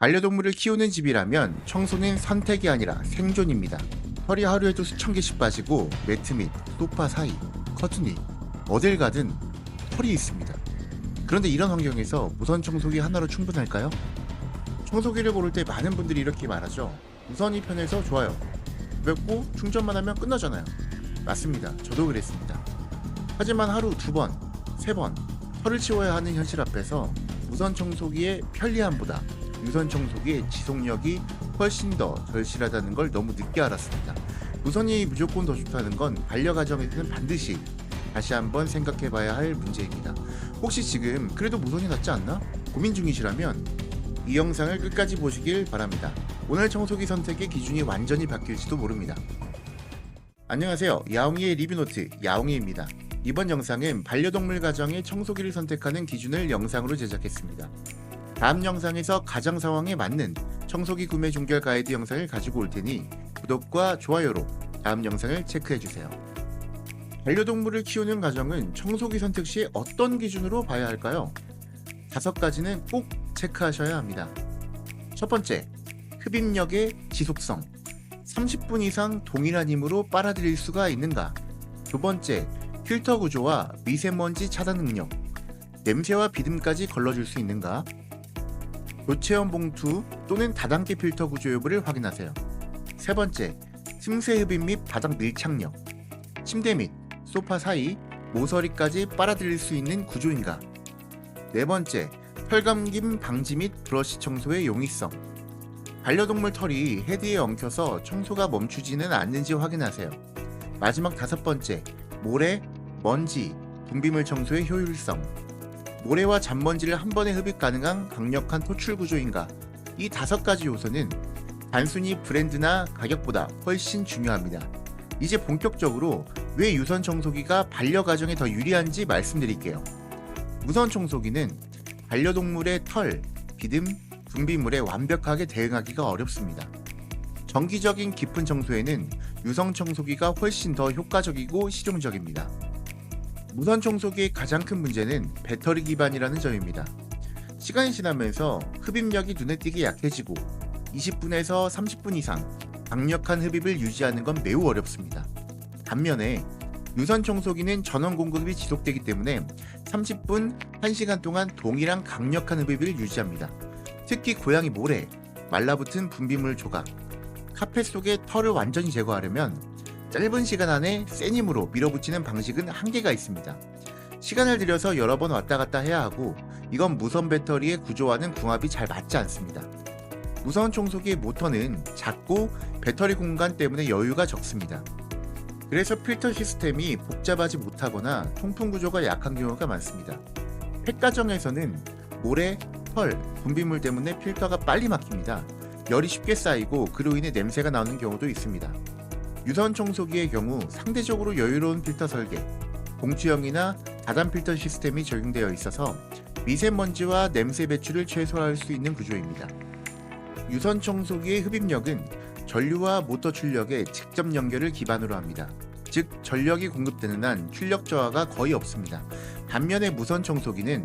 반려동물을 키우는 집이라면 청소는 선택이 아니라 생존입니다. 털이 하루에도 수천 개씩 빠지고 매트 및 소파 사이, 커튼 위, 어딜 가든 털이 있습니다. 그런데 이런 환경에서 무선 청소기 하나로 충분할까요? 청소기를 고를 때 많은 분들이 이렇게 말하죠. 무선이 편해서 좋아요. 가볍고 충전만 하면 끝나잖아요. 맞습니다. 저도 그랬습니다. 하지만 하루 두 번, 세 번 털을 치워야 하는 현실 앞에서 무선 청소기의 편리함보다 유선 청소기의 지속력이 훨씬 더 절실하다는 걸 너무 늦게 알았습니다. 무선이 무조건 더 좋다는 건 반려 가정에서는 반드시 다시 한번 생각해 봐야 할 문제입니다. 혹시 지금 그래도 무선이 낫지 않나? 고민 중이시라면 이 영상을 끝까지 보시길 바랍니다. 오늘 청소기 선택의 기준이 완전히 바뀔지도 모릅니다. 안녕하세요. 야옹이의 리뷰노트 야옹이입니다. 이번 영상은 반려동물 가정의 청소기를 선택하는 기준을 영상으로 제작했습니다. 다음 영상에서 가정 상황에 맞는 청소기 구매 종결 가이드 영상을 가지고 올 테니 구독과 좋아요로 다음 영상을 체크해주세요. 반려동물을 키우는 가정은 청소기 선택 시 어떤 기준으로 봐야 할까요? 다섯 가지는 꼭 체크하셔야 합니다. 첫 번째, 흡입력의 지속성. 30분 이상 동일한 힘으로 빨아들일 수가 있는가? 두 번째, 필터 구조와 미세먼지 차단 능력. 냄새와 비듬까지 걸러줄 수 있는가? 교체형 봉투 또는 다단계 필터 구조 여부를 확인하세요. 세 번째, 틈새 흡입 및 바닥 밀착력. 침대 및 소파 사이, 모서리까지 빨아들일 수 있는 구조인가? 네 번째, 털감김 방지 및 브러쉬 청소의 용이성. 반려동물 털이 헤드에 엉켜서 청소가 멈추지는 않는지 확인하세요. 마지막 다섯 번째, 모래, 먼지, 분비물 청소의 효율성. 모래와 잔먼지를 한 번에 흡입 가능한 강력한 토출 구조인가? 이 다섯 가지 요소는 단순히 브랜드나 가격보다 훨씬 중요합니다. 이제 본격적으로 왜 유선 청소기가 반려 가정에 더 유리한지 말씀드릴게요. 무선 청소기는 반려동물의 털, 비듬, 분비물에 완벽하게 대응하기가 어렵습니다. 정기적인 깊은 청소에는 유성 청소기가 훨씬 더 효과적이고 실용적입니다. 무선 청소기의 가장 큰 문제는 배터리 기반이라는 점입니다. 시간이 지나면서 흡입력이 눈에 띄게 약해지고 20분에서 30분 이상 강력한 흡입을 유지하는 건 매우 어렵습니다. 반면에 유선 청소기는 전원 공급이 지속되기 때문에 30분, 1시간 동안 동일한 강력한 흡입을 유지합니다. 특히 고양이 모래, 말라붙은 분비물 조각, 카펫 속의 털을 완전히 제거하려면 짧은 시간 안에 센 힘으로 밀어붙이는 방식은 한계가 있습니다. 시간을 들여서 여러 번 왔다 갔다 해야 하고 이건 무선 배터리의 구조와는 궁합이 잘 맞지 않습니다. 무선 청소기의 모터는 작고 배터리 공간 때문에 여유가 적습니다. 그래서 필터 시스템이 복잡하지 못하거나 통풍 구조가 약한 경우가 많습니다. 폐가정에서는 모래, 털, 분비물 때문에 필터가 빨리 막힙니다. 열이 쉽게 쌓이고 그로 인해 냄새가 나오는 경우도 있습니다. 유선 청소기의 경우 상대적으로 여유로운 필터 설계, 봉투형이나 다단 필터 시스템이 적용되어 있어서 미세먼지와 냄새 배출을 최소화할 수 있는 구조입니다. 유선 청소기의 흡입력은 전류와 모터 출력의 직접 연결을 기반으로 합니다. 즉 전력이 공급되는 한 출력 저하가 거의 없습니다. 반면에 무선 청소기는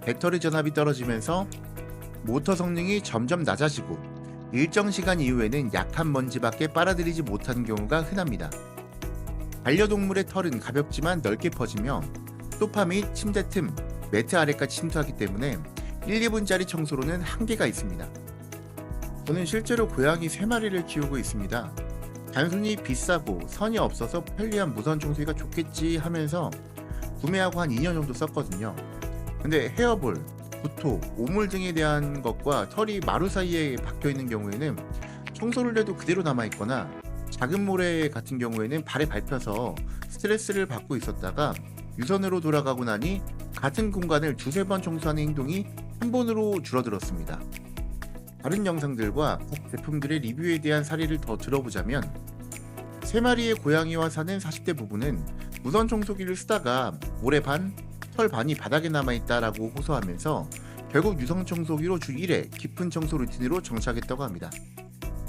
배터리 전압이 떨어지면서 모터 성능이 점점 낮아지고 일정 시간 이후에는 약한 먼지밖에 빨아들이지 못하는 경우가 흔합니다. 반려동물의 털은 가볍지만 넓게 퍼지며 소파 및 침대 틈, 매트 아래까지 침투하기 때문에 1, 2분짜리 청소로는 한계가 있습니다. 저는 실제로 고양이 3마리를 키우고 있습니다. 단순히 비싸고 선이 없어서 편리한 무선 청소기가 좋겠지 하면서 구매하고 한 2년 정도 썼거든요. 근데 헤어볼, 구토, 오물 등에 대한 것과 털이 마루 사이에 박혀 있는 경우에는 청소를 해도 그대로 남아 있거나 작은 모래 같은 경우에는 발에 밟혀서 스트레스를 받고 있었다가 유선으로 돌아가고 나니 같은 공간을 두세 번 청소하는 행동이 한 번으로 줄어들었습니다. 다른 영상들과 각 제품들의 리뷰에 대한 사례를 더 들어보자면 세 마리의 고양이와 사는 40대 부부는 무선 청소기를 쓰다가 모래 반, 털 반이 바닥에 남아있다라고 호소하면서 결국 유성 청소기로 주 1회 깊은 청소 루틴으로 정착했다고 합니다.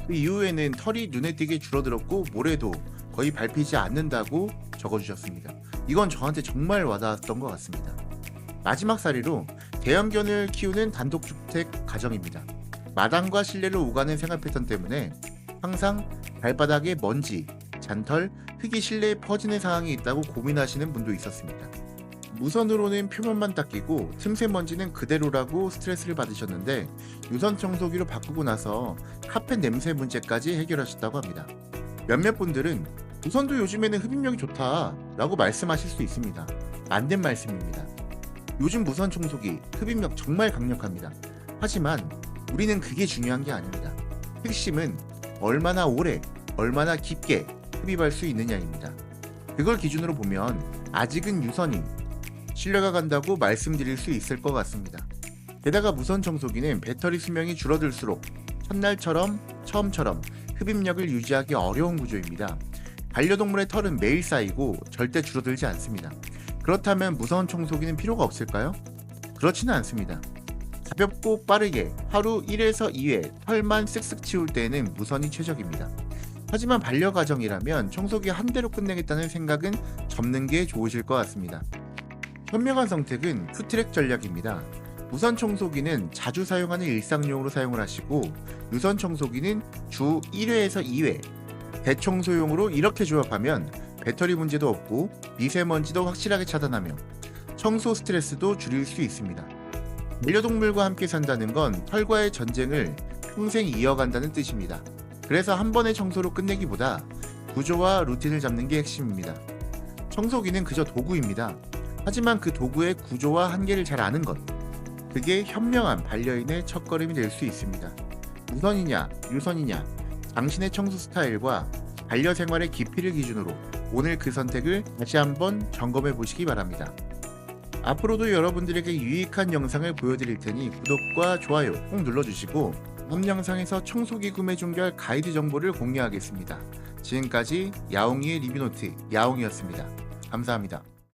그 이후에는 털이 눈에 띄게 줄어들었고 모래도 거의 밟히지 않는다고 적어주셨습니다. 이건 저한테 정말 와닿았던 것 같습니다. 마지막 사례로 대형견을 키우는 단독주택 가정입니다. 마당과 실내를 오가는 생활 패턴 때문에 항상 발바닥에 먼지, 잔털, 흙이 실내에 퍼지는 상황이 있다고 고민하시는 분도 있었습니다. 무선으로는 표면만 닦이고 틈새 먼지는 그대로라고 스트레스를 받으셨는데 유선 청소기로 바꾸고 나서 카펫 냄새 문제까지 해결하셨다고 합니다. 몇몇 분들은 무선도 요즘에는 흡입력이 좋다 라고 말씀하실 수 있습니다. 맞는 말씀입니다. 요즘 무선 청소기 흡입력 정말 강력합니다. 하지만 우리는 그게 중요한 게 아닙니다. 핵심은 얼마나 오래, 얼마나 깊게 흡입할 수 있느냐입니다. 그걸 기준으로 보면 아직은 유선이 신뢰가 간다고 말씀드릴 수 있을 것 같습니다. 게다가 무선 청소기는 배터리 수명이 줄어들수록 첫날처럼 처음처럼 흡입력을 유지하기 어려운 구조입니다. 반려동물의 털은 매일 쌓이고 절대 줄어들지 않습니다. 그렇다면 무선 청소기는 필요가 없을까요? 그렇지는 않습니다. 가볍고 빠르게 하루 1에서 2회 털만 쓱쓱 치울 때에는 무선이 최적입니다. 하지만 반려가정이라면 청소기 한 대로 끝내겠다는 생각은 접는 게 좋으실 것 같습니다. 현명한 선택은 큐트랙 전략입니다. 무선 청소기는 자주 사용하는 일상용으로 사용을 하시고 유선 청소기는 주 1회에서 2회 대청소용으로 이렇게 조합하면 배터리 문제도 없고 미세먼지도 확실하게 차단하며 청소 스트레스도 줄일 수 있습니다. 반려동물과 함께 산다는 건 털과의 전쟁을 평생 이어간다는 뜻입니다. 그래서 한 번의 청소로 끝내기보다 구조와 루틴을 잡는 게 핵심입니다. 청소기는 그저 도구입니다. 하지만 그 도구의 구조와 한계를 잘 아는 것. 그게 현명한 반려인의 첫걸음이 될 수 있습니다. 무선이냐, 유선이냐, 당신의 청소 스타일과 반려 생활의 깊이를 기준으로 오늘 그 선택을 다시 한번 점검해 보시기 바랍니다. 앞으로도 여러분들에게 유익한 영상을 보여드릴 테니 구독과 좋아요 꼭 눌러주시고 다음 영상에서 청소기 구매 종결 가이드 정보를 공유하겠습니다. 지금까지 야옹이의 리뷰노트 야옹이었습니다. 감사합니다.